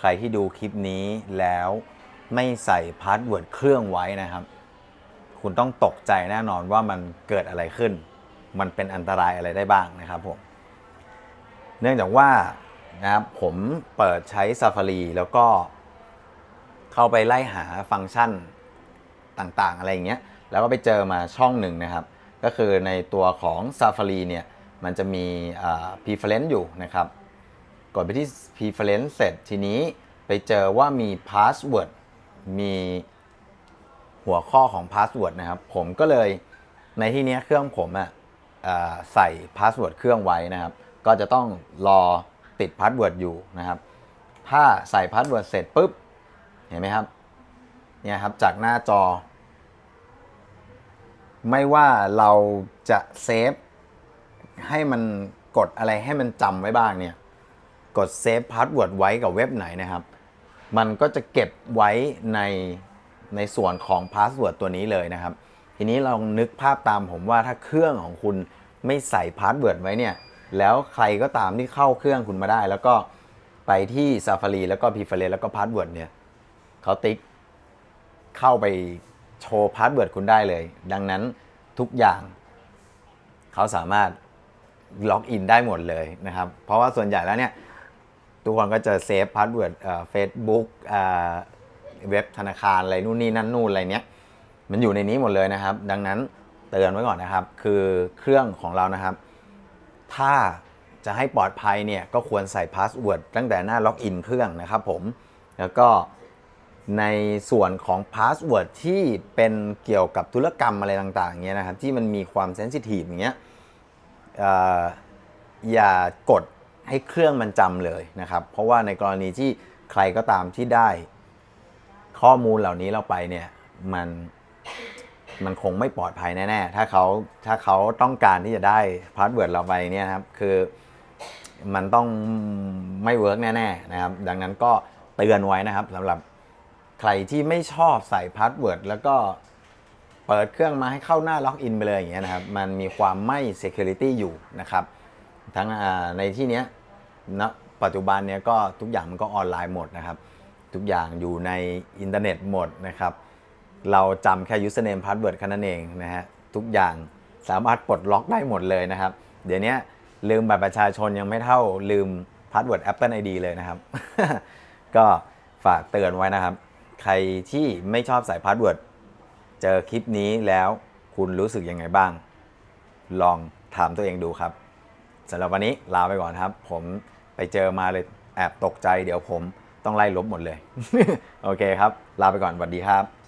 ใครที่ดูคลิปนี้แล้วไม่ใส่พาสเวิร์ดเครื่องไว้นะครับ คุณต้องตกใจแน่นอนว่ามันเกิดอะไรขึ้น มันเป็นอันตรายอะไรได้บ้างนะครับผม เนื่องจากว่านะครับผมเปิดใช้ Safari แล้วก็เข้าไปไล่หาฟังก์ชันต่างๆ อะไรอย่างเงี้ย แล้วก็ไปเจอมาช่องหนึ่งนะครับ ก็คือในตัวของ Safari เนี่ย มันจะมีอ่า preference อยู่นะครับ กดไปที่ preference เสร็จทีนี้ไปเจอว่ามี password มีหัวข้อของ password นะครับ ผมก็เลยในที่นี้เครื่องผมอะอะใส่ password เครื่องไว้นะครับ ก็จะต้องรอติด password อยู่นะครับ ถ้าใส่ password เสร็จปุ๊บ เห็นไหมครับ เนี่ยครับจากหน้าจอ ไม่ว่าเราจะเซฟให้มันกดอะไรให้มันจำไว้บ้างเนี่ย กดเซฟพาสเวิร์ดไว้กับเว็บไหนนะครับ มันก็จะเก็บไว้ในในส่วนของพาสเวิร์ดตัวนี้เลยนะครับ ทีนี้เรานึกภาพตามผมว่าถ้าเครื่องของคุณไม่ใส่พาสเวิร์ดไว้เนี่ย แล้วใครก็ตามที่เข้าเครื่องคุณมาได้ แล้วก็ไปที่ Safari แล้วก็ p r e f e r e n c e แล้วก็พาสเวิร์ดเนี่ยเขาติ๊กเข้าไปโชว์พาสเวิร์ดคุณได้เลย ดังนั้นทุกอย่างเขาสามารถล็อกอินได้หมดเลยนะครับ เพราะว่าส่วนใหญ่แล้วเนี่ย ทุกคนก็จะเซฟพาสเวิร์ดเฟซบุ๊กเว็บธนาคารอะไรนู่นนี่นั่นนู่นอะไรเนี้ยมันอยู่ในนี้หมดเลยนะครับ ดังนั้นเตือนไว้ก่อนนะครับ คือเครื่องของเรานะครับ ถ้าจะให้ปลอดภัยเนี่ยก็ควรใส่พาสเวิร์ดตั้งแต่หน้าล็อกอินเครื่องนะครับผม แล้วก็ในส่วนของพาสเวิร์ดที่เป็นเกี่ยวกับธุรกรรมอะไรต่างๆเงี้ยนะครับที่มันมีความเซนซิทีฟอย่างเงี้ยอย่ากด ให้เครื่องมันจำเลยนะครับ เพราะว่าในกรณีที่ใครก็ตามที่ได้ ข้อมูลเหล่านี้เราไปเนี่ยมันมันคงไม่ปลอดภัยแน่ๆ ถ้าเขาถ้าเขาต้องการที่จะได้พาสเวิร์ดเราไปเนี่ยครับ คือมันต้องไม่เวิร์กแน่ๆนะครับ ดังนั้นก็เตือนไว้นะครับสำหรับใครที่ไม่ชอบใส่พาสเวิร์ดแล้วก็เปิดเครื่องมาให้เข้าหน้าล็อกอินไปเลยอย่างเงี้ยนะครับ มันมีความไม่ Security อยู่นะครับ ทั้งในที่เนี้ย ณปัจจุบันเนี้ยก็ทุกอย่างมันก็ออนไลน์หมดนะครับ ทุกอย่างอยู่ในอินเทอร์เน็ตหมดนะครับ เราจำแค่ username password แค่นั้นเองนะฮะทุกอย่างสามารถปลดล็อกได้หมดเลยนะครับ เดี๋ยวนี้ลืมบัตรประชาชนยังไม่เท่าลืม password Apple ID เลยนะครับ ก็ฝากเตือนไว้นะครับ ใครที่ไม่ชอบใส่ password เจอคลิปนี้แล้วคุณรู้สึกยังไงบ้าง ลองถามตัวเองดูครับสำหรับวันนี้ลาไปก่อนครับ ผม ไปเจอมาเลยแอบตกใจเดี๋ยวผมต้องไล่ลบหมดเลย โอเคครับ ลาไปก่อนสวัสดีครับ